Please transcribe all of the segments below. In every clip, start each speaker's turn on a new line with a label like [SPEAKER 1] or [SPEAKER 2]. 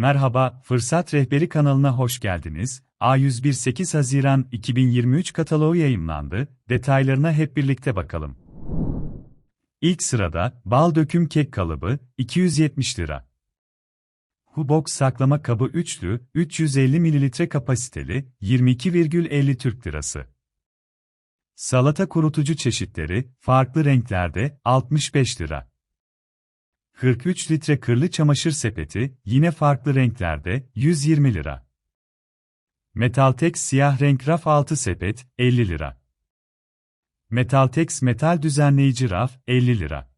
[SPEAKER 1] Merhaba, Fırsat Rehberi kanalına hoş geldiniz. A101 8 Haziran 2023 kataloğu yayımlandı. Detaylarına hep birlikte bakalım. İlk sırada, bal döküm kek kalıbı, 270 lira. Hubox saklama kabı üçlü, 350 ml kapasiteli, 22,50 Türk lirası. Salata kurutucu çeşitleri, farklı renklerde, 65 lira. 43 litre kırlı çamaşır sepeti, yine farklı renklerde, 120 lira. Metaltex siyah renk raf altı sepet, 50 lira. Metaltex metal düzenleyici raf, 50 lira.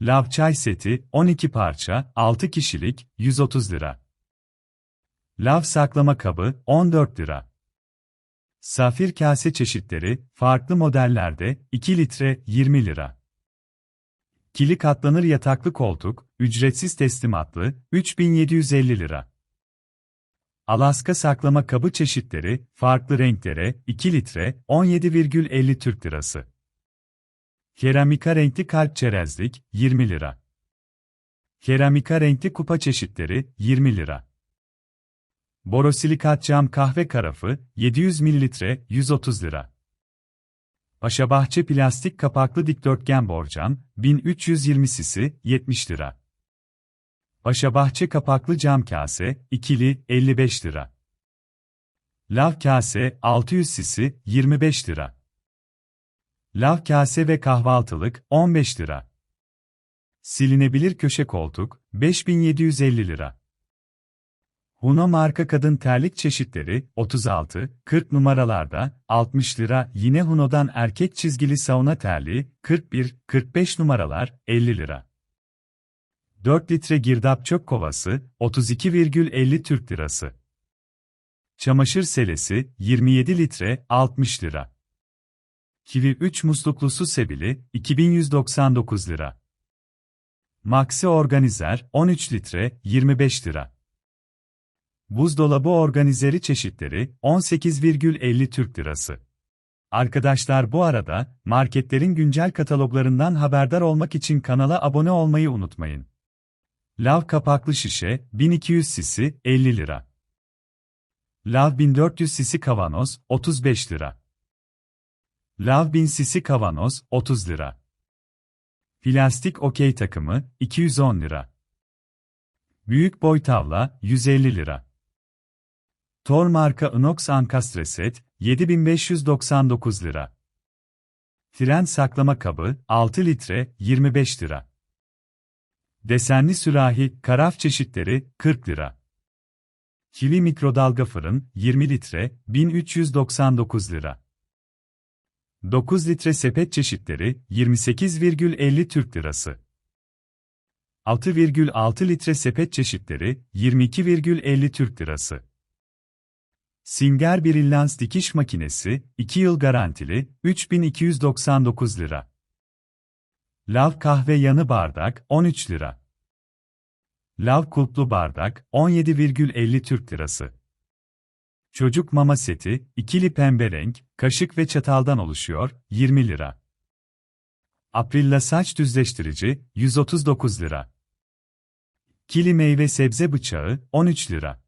[SPEAKER 1] Lav çay seti, 12 parça, 6 kişilik, 130 lira. Lav saklama kabı, 14 lira. Safir kase çeşitleri, farklı modellerde, 2 litre, 20 lira. Kili katlanır yataklı koltuk, ücretsiz teslimatlı, 3750 lira. Alaska saklama kabı çeşitleri, farklı renklere, 2 litre, 17,50 Türk lirası. Keramika renkli kalp çerezlik, 20 lira. Keramika renkli kupa çeşitleri, 20 lira. Borosilikat cam kahve karafı, 700 ml, 130 lira. Paşabahçe plastik kapaklı dikdörtgen borcam, 1320 sisi, 70 lira. Paşabahçe kapaklı cam kase, ikili, 55 lira. Lav kase, 600 sisi, 25 lira. Lav kase ve kahvaltılık, 15 lira. Silinebilir köşe koltuk, 5750 lira. Huno marka kadın terlik çeşitleri 36, 40 numaralarda 60 lira. Yine Huno'dan erkek çizgili sauna terliği 41, 45 numaralar 50 lira. 4 litre girdap çöp kovası 32,50 Türk lirası. Çamaşır selesi 27 litre 60 lira. Kivi 3 musluklu su sebili 2199 lira. Maxi organizer 13 litre 25 lira. Buzdolabı organizeri çeşitleri 18,50 Türk lirası. Arkadaşlar bu arada marketlerin güncel kataloglarından haberdar olmak için kanala abone olmayı unutmayın. Lav kapaklı şişe 1200 sisi 50 lira. Lav 1400 sisi kavanoz 35 lira. Lav 1000 sisi kavanoz 30 lira. Plastik okey takımı 210 lira. Büyük boy tavla 150 lira. Tor marka Inox Ankastre set, 7599 lira. Tren saklama kabı, 6 litre, 25 lira. Desenli sürahi, karaf çeşitleri, 40 lira. Kivi mikrodalga fırın, 20 litre, 1399 lira. 9 litre sepet çeşitleri, 28,50 Türk lirası. 6,6 litre sepet çeşitleri, 22,50 Türk lirası. Singer Brilliance dikiş makinesi, 2 yıl garantili, 3299 lira. Lav kahve yanı bardak, 13 lira. Lav kulplu bardak, 17,50 Türk lirası. Çocuk mama seti, ikili pembe renk, kaşık ve çataldan oluşuyor, 20 lira. Aprilla saç düzleştirici, 139 lira. Kili meyve sebze bıçağı, 13 lira.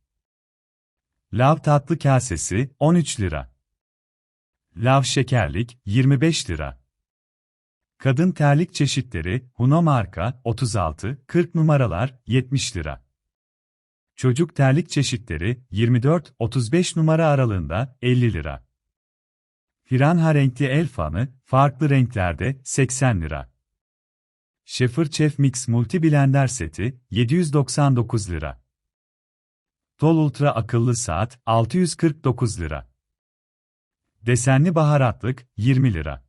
[SPEAKER 1] Lav tatlı kasesi 13 lira. Lav şekerlik 25 lira. Kadın terlik çeşitleri Huno marka 36 40 numaralar 70 lira. Çocuk terlik çeşitleri 24 35 numara aralığında 50 lira. Firanha renkli el fanı farklı renklerde 80 lira. Schaefer Chef Mix Multi Blender seti 799 lira. Tol Ultra akıllı saat 649 lira. Desenli baharatlık 20 lira.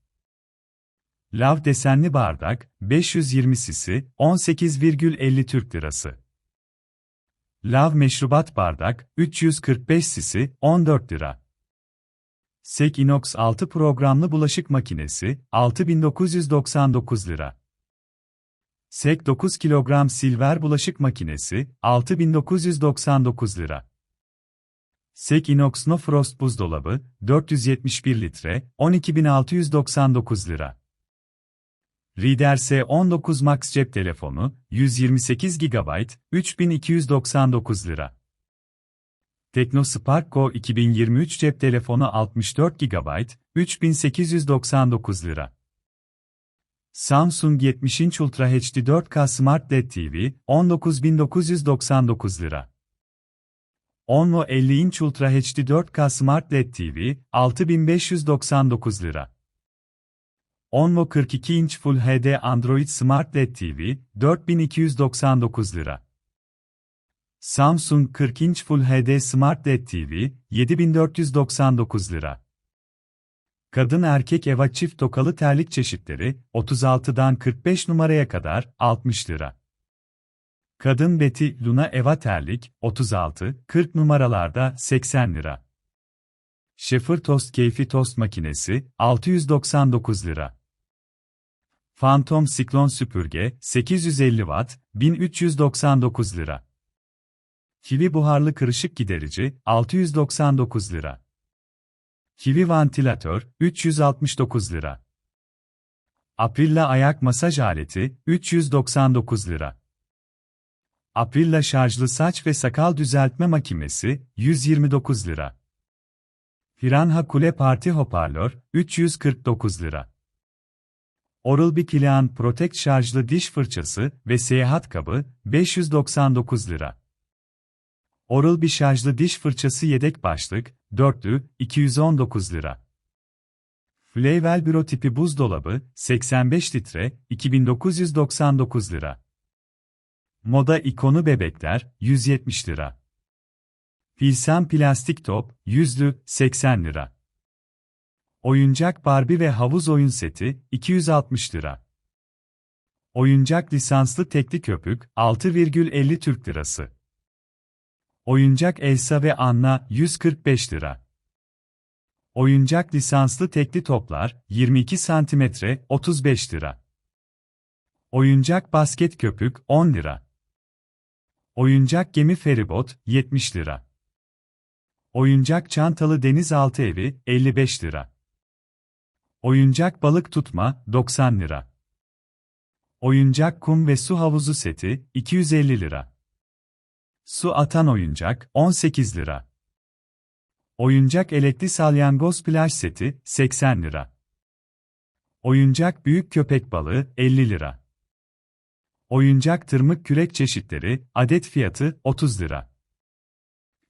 [SPEAKER 1] Lav desenli bardak 520 sisi 18,50 Türk lirası. Lav meşrubat bardak 345 sisi 14 lira. Sek Inox 6 programlı bulaşık makinesi 6999 lira. SEK 9 kilogram silver bulaşık makinesi, 6999 lira. SEK Inox No Frost buzdolabı, 471 litre, 12699 lira. Reader S19 Max cep telefonu, 128 GB, 3299 lira. Teknospark Go 2023 cep telefonu 64 GB, 3899 lira. Samsung 70 inç Ultra HD 4K Smart LED TV, 19999 lira. Onvo 50 inç Ultra HD 4K Smart LED TV, 6599 lira. Onvo 42 inç Full HD Android Smart LED TV, 4299 lira. Samsung 40 inç Full HD Smart LED TV, 7499 lira. Kadın erkek eva çift tokalı terlik çeşitleri, 36'dan 45 numaraya kadar, 60 lira. Kadın Betty Luna eva terlik, 36-40 numaralarda 80 lira. Şefir Tost Keyfi Tost Makinesi, 699 lira. Phantom Siklon Süpürge, 850 Watt, 1399 lira. Kivi buharlı kırışık giderici, 699 lira. Kivi vantilatör, 369 lira. Aprilla ayak masaj aleti, 399 lira. Aprilla şarjlı saç ve sakal düzeltme makinesi, 129 lira. Piranha Kule Parti hoparlör, 349 lira. Oral-B Kilian Protect şarjlı diş fırçası ve seyahat kabı, 599 lira. Oral-B şarjlı diş fırçası yedek başlık, dörtlü, 219 lira. Flavel Büro tipi buzdolabı, 85 litre, 2999 lira. Moda ikonu bebekler, 170 lira. Pilsen plastik top, yüzlü, 80 lira. Oyuncak Barbie ve havuz oyun seti, 260 lira. Oyuncak lisanslı tekli köpük, 6,50 Türk lirası. Oyuncak Elsa ve Anna, 145 lira. Oyuncak lisanslı tekli toplar, 22 cm, 35 lira. Oyuncak basket köpük, 10 lira. Oyuncak gemi feribot, 70 lira. Oyuncak çantalı denizaltı evi, 55 lira. Oyuncak balık tutma, 90 lira. Oyuncak kum ve su havuzu seti, 250 lira. Su atan oyuncak, 18 lira. Oyuncak elekli salyangoz plaj seti, 80 lira. Oyuncak büyük köpek balığı, 50 lira. Oyuncak tırmık kürek çeşitleri, adet fiyatı, 30 lira.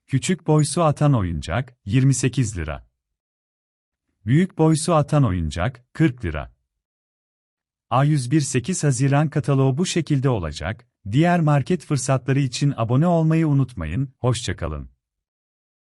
[SPEAKER 1] Küçük boy su atan oyuncak, 28 lira. Büyük boy su atan oyuncak, 40 lira. A101 8 Haziran kataloğu bu şekilde olacak. Diğer market fırsatları için abone olmayı unutmayın, hoşçakalın.